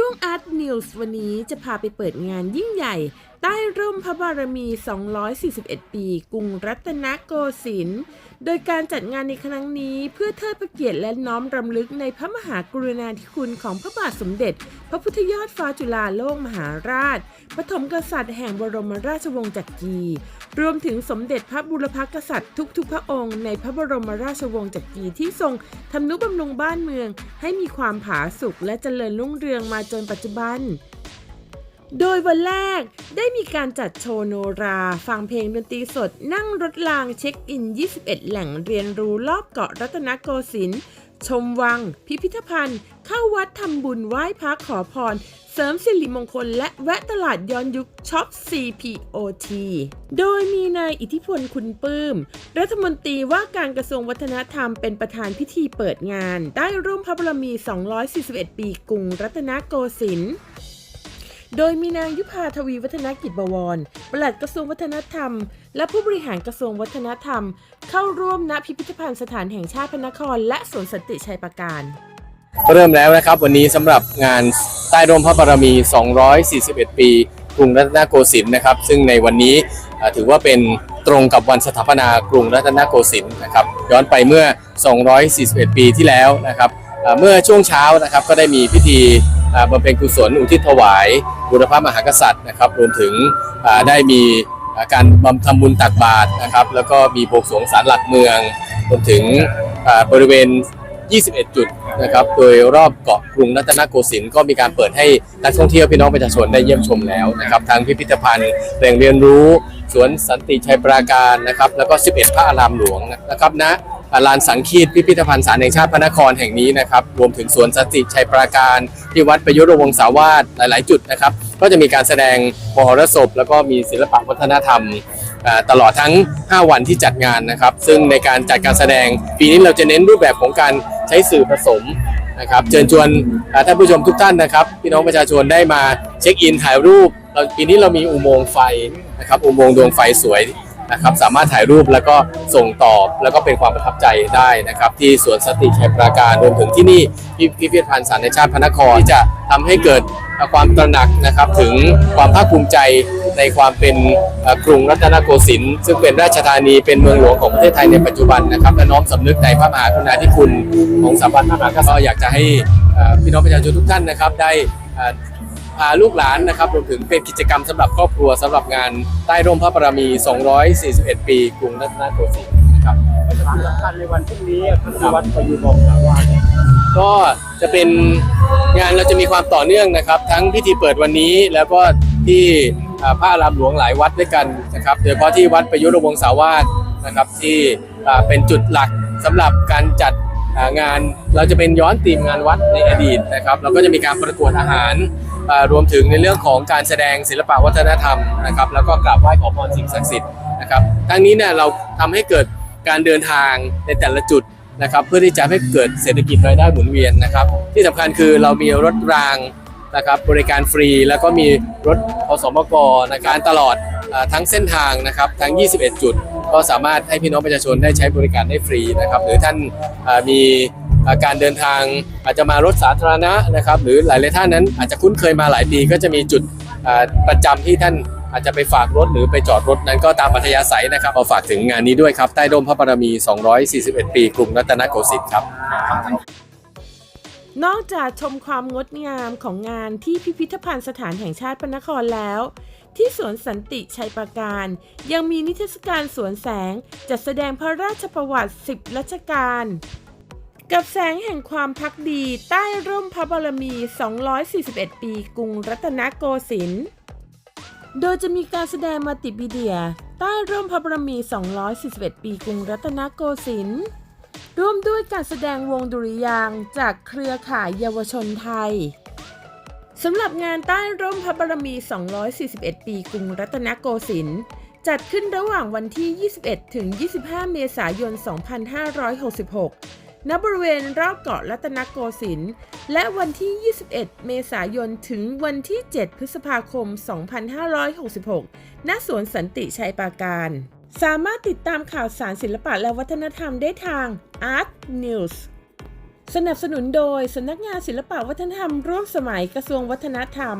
ช่วง Art News วันนี้จะพาไปเปิดงานยิ่งใหญ่ ใต้ร่มพระบารมี 241 ปี กรุงรัตนโกสินทร์ โดยการจัดงานในครั้งนี้เพื่อเทิดพระเกียรติและน้อมรำลึกในพระมหากรุณาธิคุณของพระบาทสมเด็จ พระพุทธยอดฟ้าจุฬาโลกมหาราช ปฐมกษัตริย์แห่งบรมราชวงศ์จักรี รวมถึงสมเด็จพระบุรพกษัตริย์ทุกๆ พระองค์ในพระบรมราชวงศ์จักรีที่ทรงทำนุบำรุงบ้านเมือง ให้มีความผาสุกและเจริญรุ่งเรืองมาจนปัจจุบัน โดยวันแรกได้มีการจัดโชว์โนรา ฟังเพลงดนตรีสดนั่งรถรางเช็คอิน 21 แหล่งเรียนรู้รอบเกาะรัตนโกสินทร์ชมวัง พิพิธภัณฑ์ เข้าวัดทำบุญไหว้พระขอพร เสริมสิริมงคล และแวะตลาดย้อนยุคช็อป CPOT โดยมีนายอิทธิพลคุณปื้ม รัฐมนตรีว่าการกระทรวงวัฒนธรรมเป็นประธานพิธีเปิดงาน ได้ร่วมพระบรมี 241 ปีกรุงรัตนโกสินทร์ โดยมีนางยุพาทวีวัฒนกิจบวร ปลัดกระทรวงวัฒนธรรม และผู้บริหารกระทรวงวัฒนธรรม เข้าร่วมณพิพิธภัณฑ์สถานแห่งชาติพระนคร และสวนสันติชัยประการเริ่มแล้วนะครับวันนี้สำหรับงานใต้ร่มพระบารมี 241 ปีกรุงรัตนโกสินทร์นะครับ ซึ่งในวันนี้ถือว่าเป็นตรงกับวันสถาปนากรุงรัตนโกสินทร์นะครับ ย้อนไปเมื่อ 241 ปีที่แล้วนะครับเมื่อช่วงเช้านะครับก็ได้มีพิธี บำเพ็ญกุศลอุทิศถวายบุรพมหากษัตริย์นะครับ รวมถึงได้มีการบำทำบุญตักบาตรนะครับ แล้วก็มีบวงสวงศาลหลักเมือง รวมถึงเอ่อบริเวณ 21 จุดนะครับ โดยรอบเกาะกรุงรัตนโกสินทร์ก็มีการเปิดให้นักท่องเที่ยวพี่น้องประชาชนได้เยี่ยมชมแล้วนะครับทั้งพิพิธภัณฑ์แหล่งเรียนรู้ สวนสันติชัยปราการนะครับ แล้วก็ 11 พระอารามหลวงนะครับณ ลานสังคีตพิพิธภัณฑ์สารแห่งชาติพระนครแห่งนี้นะครับรวมถึงสวนสติชัยปราการ ที่วัดประยุทธ์วงศาวาสหลาย ๆ จุดนะครับ ก็จะมีการแสดงมหรสพ แล้วก็มีศิลปะวัฒนธรรมตลอดทั้ง 5 วันที่จัดงานนะครับ ซึ่งในการจัดการแสดงปีนี้เราจะเน้นรูปแบบของการใช้สื่อผสมนะครับเชิญชวนท่านผู้ชมทุกท่านนะครับ พี่น้องประชาชนได้มาเช็คอินถ่ายรูปเราปีนี้เรามีอุโมงค์ไฟนะครับอุโมงค์ดวงไฟสวย นะครับสามารถถ่ายรูปแล้วก็ส่งต่อแล้วก็เป็นความประทับใจได้นะครับ ที่สวนสติชัยปราการรวมถึงที่นี่พิพิธภัณฑ์สารในชาติพระนครที่จะทำให้เกิดความตระหนักนะครับถึงความภาคภูมิใจในความเป็นกรุงรัตนโกสินทร์ซึ่งเป็นราชธานีเป็นเมืองหลวงของประเทศไทยในปัจจุบันนะครับและน้อมสำนึกในพระมหากรุณาธิคุณของสถาบันพระมหากษัตริย์ก็อยากจะให้พี่น้องประชาชนทุกท่านนะครับได้อ่อ พาลูกหลานนะครับรวมถึงเป็นกิจกรรมสำหรับครอบครัวสำหรับงานใต้ร่มพระบารมี 241 ปีกรุงรัตนโกสินทร์นะครับสำคัญในวันพรุ่งนี้คือวัดประยุทธ์บอกวาสก็จะเป็นงานเราจะมีความต่อเนื่องนะครับ ทั้งพิธีเปิดวันนี้แล้วก็ที่อ่าพระอารามหลวงหลายวัดด้วยกันนะครับโดยเฉพาะที่วัดประยุทธ์วงศาวาสนะครับที่เป็นจุดหลักสำหรับการจัดงานเราจะเป็นย้อนธีมงานวัดในอดีตนะครับ เราก็จะมีการประกวดอาหาร รวมถึงในเรื่องของการแสดงศิลปะวัฒนธรรมนะครับแล้วก็กราบไหว้ขอพรสิ่งศักดิ์สิทธิ์นะครับทั้งนี้เนี่ยเราทำให้เกิดการเดินทางในแต่ละจุดนะครับเพื่อที่จะให้เกิดเศรษฐกิจรายได้หมุนเวียนนะครับที่สำคัญคือเรามีรถรางนะครับบริการฟรีแล้วก็มีรถอสมกในการตลอดทั้งเส้นทางนะครับทั้ง 21 จุด ก็สามารถให้พี่น้องประชาชนได้ใช้บริการได้ฟรีนะครับหรือท่านมี การเดินทางอาจจะมารถสาธารณะนะครับหรือหลายๆท่านนั้นอาจจะคุ้นเคยมาหลายปีก็จะมีจุดประจำที่ท่านอาจจะไปฝากรถหรือไปจอดรถนั้นก็ตามอัธยาศัยนะครับเอาฝากถึงงานนี้ด้วยครับ ใต้ร่มพระบารมี 241 ปีกรุงรัตนโกสินทร์ครับ นอกจากชมความงดงามของงานที่พิพิธภัณฑ์สถานแห่งชาติพระนครแล้ว ที่สวนสันติชัยปราการ ยังมีนิทรรศการสวนแสง จัดแสดงพระราชประวัติ 10 รัชกาล กับแสงแห่งความพักดีใต้ร่มพระบารมี 241 ปีกรุงรัตนโกสินทร์ โดยจะมีการแสดงมัลติมีเดีย ใต้ร่มพระบรมี 241 ปีกรุงรัตนโกสินทร์ ร่วมด้วยการแสดงวงดุริยางจากเครือข่ายเยาวชนไทยสำหรับงานใต้ร่มพระบารมี 241 ปีกรุงรัตนโกสินทร์จัดขึ้นระหว่างวันที่ 21 ถึง 25 เมษายน 2566 ณบริเวณรอบเกาะรัตนโกสินทร์และวันที่ 21 เมษายน ถึงวันที่ 7 พฤษภาคม 2566 ณ สวนสันติชัยปราการ สามารถติดตามข่าวสารศิลปะและวัฒนธรรมได้ทาง Art News สนับสนุนโดยสำนักงานศิลปะวัฒนธรรมร่วมสมัยกระทรวงวัฒนธรรม